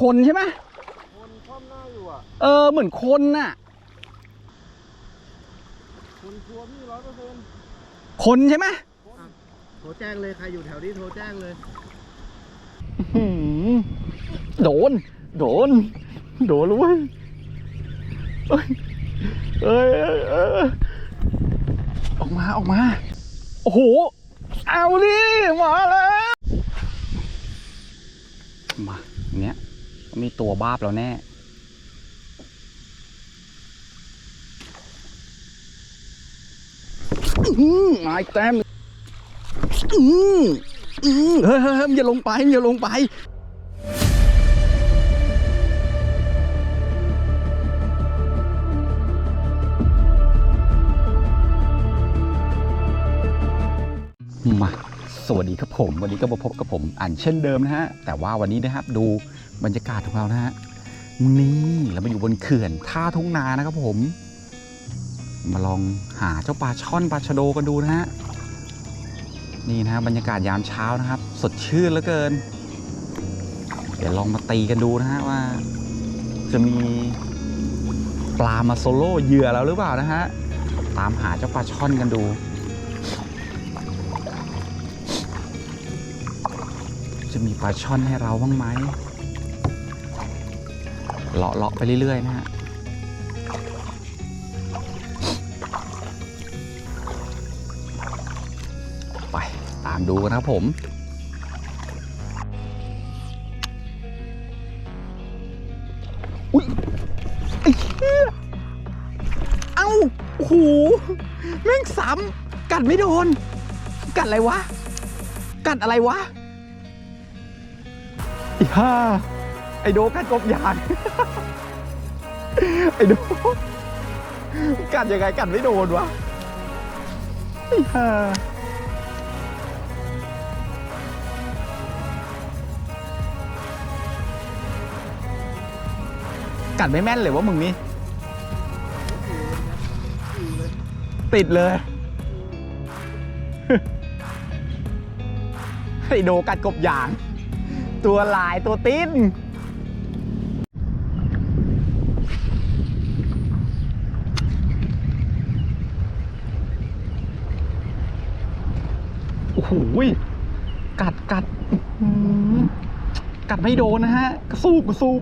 คนใช่ไหมคนคว่ำหน้าอยู่อะ เออเหมือนคนน่ะ คนชัวร์พี่ร้อยเปอร์เซ็นต์คนใช่ไหมโทรแจ้งเลยใครอยู่แถวนี้โทรแจ้งเลยหืมโดน โดน โดนเลยเว้ยเอ้ยเอ้ยเอ้ยเอ้ยออกมาออกมา โอ้โห เอาดิมาแล้ว มาเนี้ย มีตัวบ้าบแล้วแน่ อืมมาอีกแต้มอืมอืมเฮ้ยเฮ้ยเฮ้ยมึงอย่าลงไปมึงอย่าลงไปมาสวัสดีครับผม วันนี้ก็มาพบกับผมอันเช่นเดิมนะฮะ แต่ว่าวันนี้นะครับดู บรรยากาศของเรานะฮะนี่เรามาอยู่บนเขื่อนท่าทุ่งนานะครับผม มาลองหาเจ้าปลาช่อนปลาชะโดกันดูนะฮะนี่นะฮะบรรยากาศยามเช้านะครับ สดชื่นเหลือเกิน เดี๋ยวลองมาตีกันดูนะฮะว่า จะมีปลามาโซโล่เหยื่อแล้วหรือเปล่านะฮะตามหาเจ้าปลาช่อนกันดูจะมีปลาช่อนให้เราบ้างไหม เลาะเลาะไปเรื่อย ๆ นะฮะไปตามดูกันครับผมอุ้ยไอ้เหี้ยเอ้าโอ้โหแม่งซ้ำกัดไม่โดน กัดอะไรวะ กัดอะไรวะอ้ห่า ไอโดกัดกบยางไอโดกัดยังไงกัดไม่โดนวะไอ้ห่ากัดไม่แม่นเลยว่ามึงนี่ติดเลยไอโดกัดกบยาง ตัวลายตัวติ้น อ้โหกัดกัดกัดไม่โดนนะฮะกระสูบกระสูบ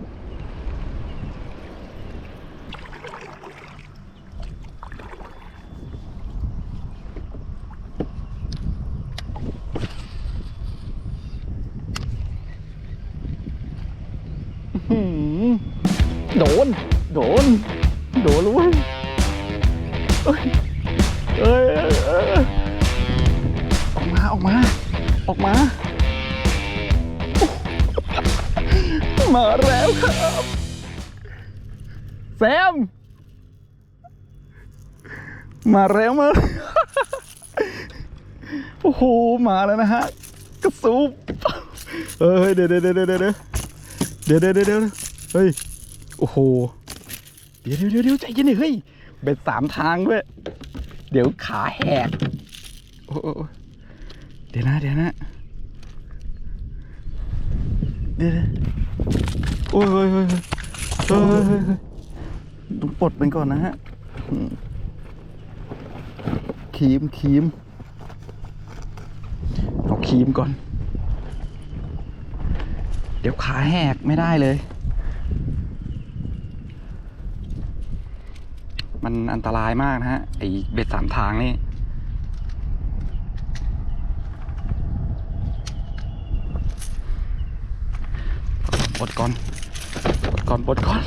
โดน โดน โดนเลยเอ้ยเอ้ย ออกมาออกมา ออกมา มาแล้วครับแซม มาแล้วมาโอ้โห มาแล้วนะฮะ กระสูบเฮ้ย เดี๋ยวเดี๋ยวเดี๋ยวเดี๋ยวเดี๋ยวเดี๋ยวเดี๋ยวเฮ้ย โอ้โห เดี๋ยวเดี๋ยวเดี๋ยวใจเย็นหน่อยเฮ้ย เบ็ดสามทางด้วย เดี๋ยวขาแหกโอ้ เดี๋ยวนะเดี๋ยวนะเดี๋ยวโอ้ยเฮ้ยเฮ้ยเฮ้ยต้องปลดมันก่อนนะฮะครีมครีมเอาครีมก่อน เดี๋ยวขาแหกไม่ได้เลย มันอันตรายมากนะฮะไอเบ็ดสามทางนี่ ปลดก่อนปลดก่อนปลดก่อน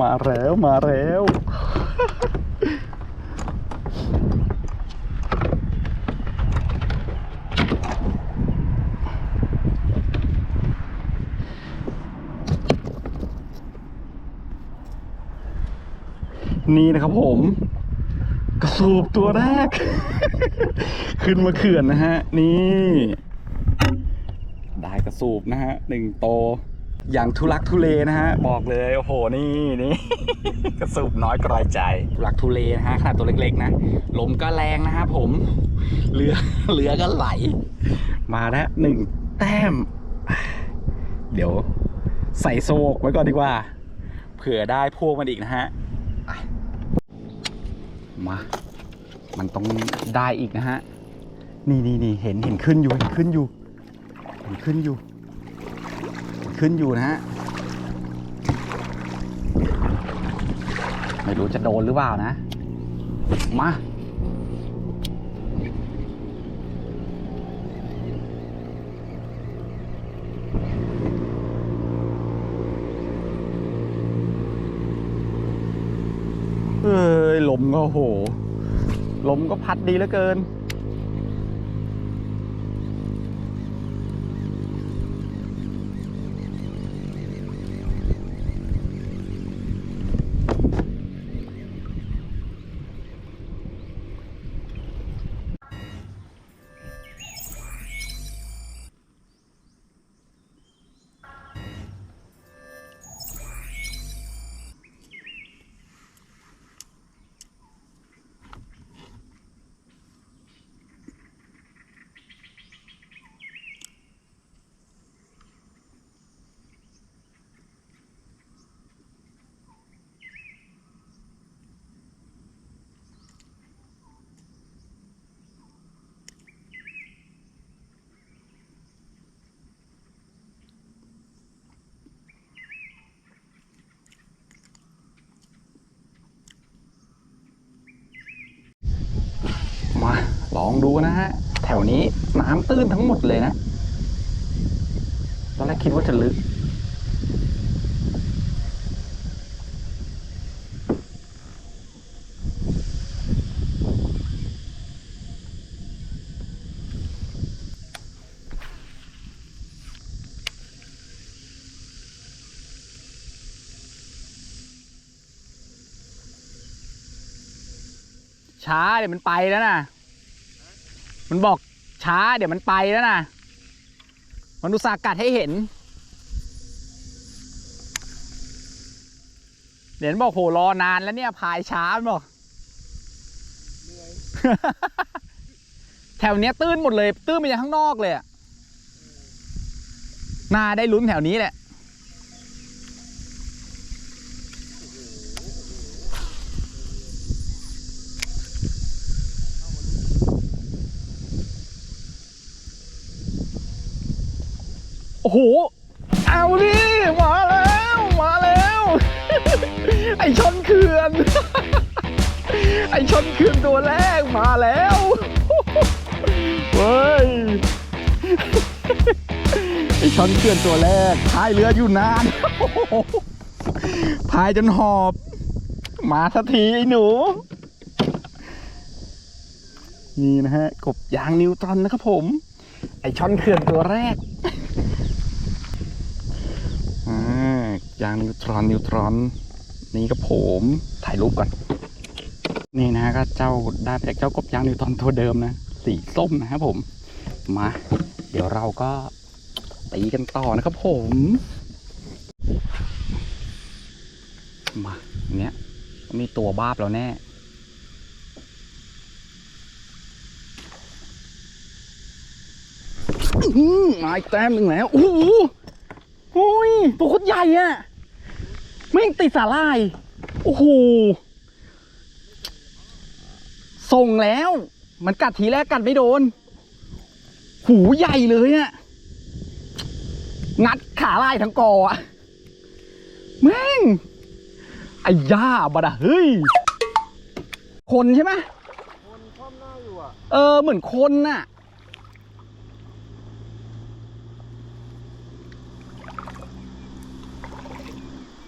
มาแล้วมาแล้วนี่นะครับผม กระสูบตัวแรก ขึ้นมาเขื่อนนะฮะ นี่ สูบนะฮะหนึ่งโต อย่างทุลักทุเลนะฮะ บอกเลยโอ้โหนี่นี่ กระสูบน้อยกระไรใจทุลักทุเลนะฮะขนาดตัวเล็กๆนะลมก็แรงนะฮะผมเรือเรือก็ไหล มาแล้วหนึ่งแต้ม เดี๋ยวใส่โซกไว้ก่อนดีกว่า เผื่อได้พวกมันอีกนะฮะมา มันต้องได้อีกนะฮะ นี่นี่นี่เห็นเห็นขึ้นอยู่เห็นขึ้นอยู่ เห็นขึ้นอยู่ ขึ้นอยู่นะฮะ ไม่รู้จะโดนหรือเปล่านะ มา เอ้ย ลมก็โห ลมก็พัดดีเหลือเกิน มา ล องดูนะฮะ แถวนี้น้ำตื้นทั้งหมดเลยนะ ตอนแรกคิดว่าจะลึก ช้าเดี๋ยวมันไปแล้วนะ มันบอกช้าเดี๋ยวมันไปแล้วนะมันอุตส่าห์กัดให้เห็น เดี๋ยวมันบอกโหรอนานแล้วเนี่ยพายช้ามันบอกแถวเนี้ยตื้นหมดเลย ตื้นไปยังข้างนอกเลยอะน่าได้ลุ้นแถวนี้แหละ โอ้โห เอาดิมาแล้ว มาแล้ว ไอชนเขื่อน ไอชนเขื่อนตัวแรกมาแล้วเว้ยไอชนเขื่อนตัวแรกพายเรืออยู่นานพายจนหอบ มาสักทีไอหนูนี่นะฮะ กบยางนิวตรอนนะครับผม ไอชอนเขื่อนตัวแรก อ่า ยางนิวตรอนนิวตรอน นี่ก็ผมถ่ายรูปก่อน นี่นะฮะก็เจ้าได้จากเจ้ากบยางนิวตรอนตัวเดิมนะ สีส้มนะครับผม มา เดี๋ยวเราก็ตีกันต่อนะครับผม มาอย่างเนี้ยมีตัวบ้าบแล้วแน่อื้อหือมาอีกแต้มหนึ่งแล้ว โอ้โหโอ้ยตัวโคตรใหญ่อะ ไม่งติดสาลาย โอ้โห ส่งแล้ว มันกัดทีแรกกัดไม่โดน หูใหญ่เลยอะงัดขาลายทั้งกออะแม่งไอ้ย่าบดะเฮ้ย คนใช่ไหมคนคว่ำหน้าอยู่อะเออ เหมือนคนน่ะ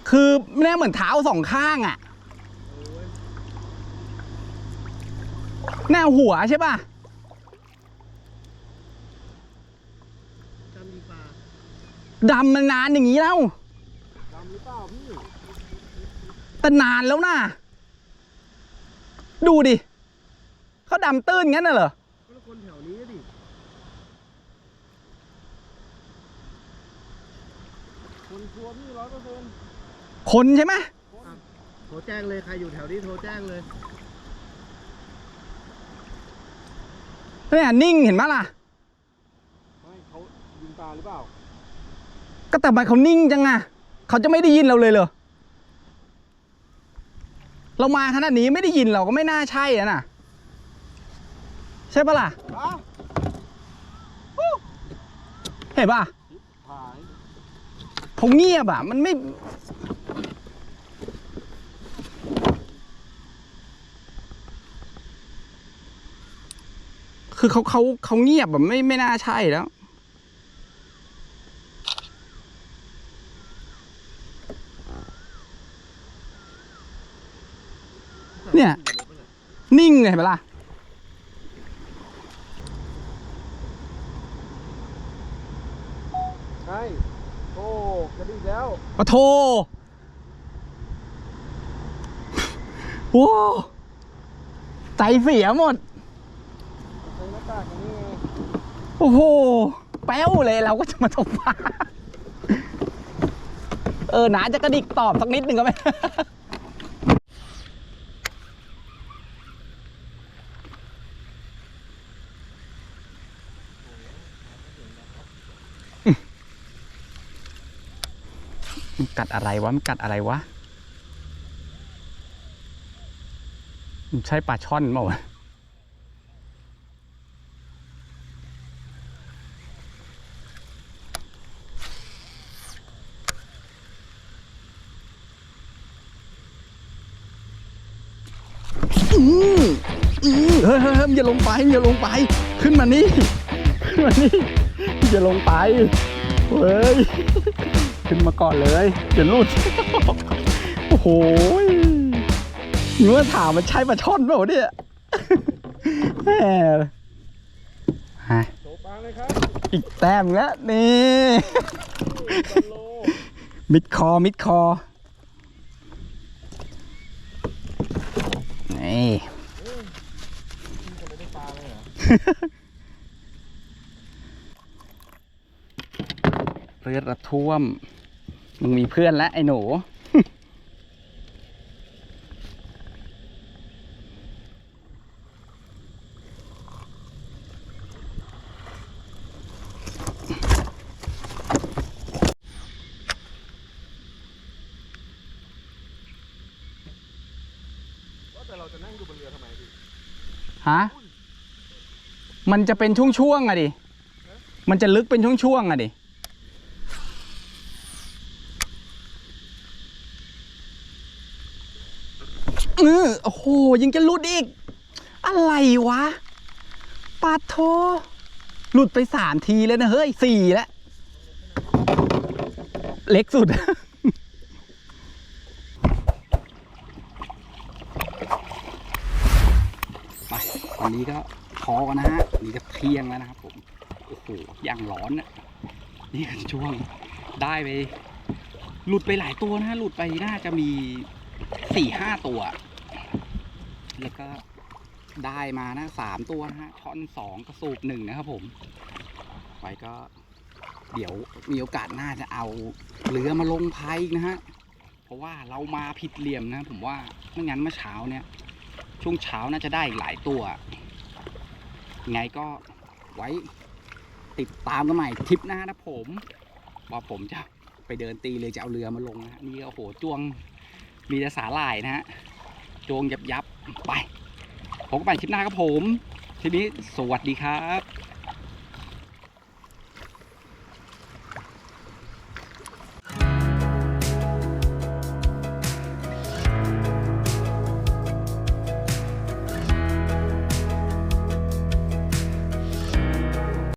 คือแม่เหมือนเท้าสองข้างอะ่ะโอ้ยแนวหัวใช่ป่ะจำดีป่าดำมานานอย่างนี้แล้วจำหรือเปล่าพี่แต่นานแล้วนะดูดิเขาดำตื้นงั้นน่ะเหรอก็คนแถวนี้ดิคนชัวร์พี่ร้อยเปอร์เซ็นต์ คนใช่ไหมโทรแจ้งเลยใครอยู่แถวนี้โทรแจ้งเลยเนี่ยนิ่งเห็นไหมล่ะไม่เขายิงปลาหรือเปล่าก็ก็แต่ทำไมเขานิ่งจังอะเขาจะไม่ได้ยินเราเลยเหรอเรามาขนาดนี้ไม่ได้ยินเราก็ไม่น่าใช่อะน่ะ ใช่ปะล่ะอะเห็นปะหายเขาเงียบอะมันไม่ คือเขาเขาเขาเงียบแบบไม่ไม่น่าใช่แล้ว เนี่ย นิ่งเลยเห็นปะล่ะใช่โอ้กระดิ่งแล้วปะโทโว้ใจเสียหมด ใส่หน้ากากอันนี้ไง โอ้โห แป้วเลยเราก็จะมาตกปลาเออหนาจะกระดิกตอบสักนิดหนึ่งก็ไม่มันกัดอะไรวะ มันกัดอะไรวะ มันใช่ปลาช่อนเปล่าวะ มอืมเฮ้ยเฮ้ยเฮ้ยมึงอย่าลงไปมึงอย่าลงไป ขึ้นมานี่ขึ้นมานี่มึงอย่าลงไปเฮ้ยขึ้นมาก่อนเลยเดี๋ยวรูดโอ้โหเนื้อถามมันใช่ปลาช่อนเปล่าวะเนี่ยแหมฮะโตปลาเลยครับอีกแต้มแล้วนี่บัลโลมิดคอมิดคอ นี่ คนไม่ได้ปลา เลยเรือระท่วม มึงมีเพื่อนและไอ้หนู ว่าแต่เราจะนั่งอยู่บนเรือทำไมพี่ ฮะ มันจะเป็นช่วงๆอะดิ มันจะลึกเป็นช่วงๆอะดิ เออโอ้โห ยังจะหลุดอีก อะไรวะ ปาโท หลุดไปสามทีแล้วนะ เฮ้ยสี่แล้ว เล็กสุด ไป วันนี้ก็พอกันนะฮะนี่ก็เที่ยงแล้วนะครับผมโอ้โหอย่างร้อนอะนี่คือช่วงได้ไปหลุดไปหลายตัวนะฮะหลุดไปน่าจะมีสี่ห้าตัว แล้วก็ได้มานะสามตัวนะฮะช่อนสองกระสูบหนึ่งนะครับผมไปก็เดี๋ยวมีโอกาสหน้าจะเอาเรือมาลงพายอีกนะฮะเพราะว่าเรามาผิดเหลี่ยมนะ ผมว่าไม่งั้นเมื่อเช้าเนี่ย ช่วงเช้าน่าจะได้อีกหลายตัว ไงก็ไว้ติดตามกันใหม่ทริปหน้านะผมว่าผมจะไปเดินตีเลยจะเอาเรือมาลงนะนี่โอ้โหจวงมีแต่สาหร่ายนะฮะจวงยับยับไป ผมก็ไปทริปหน้าครับผมทีนี้สวัสดีครับ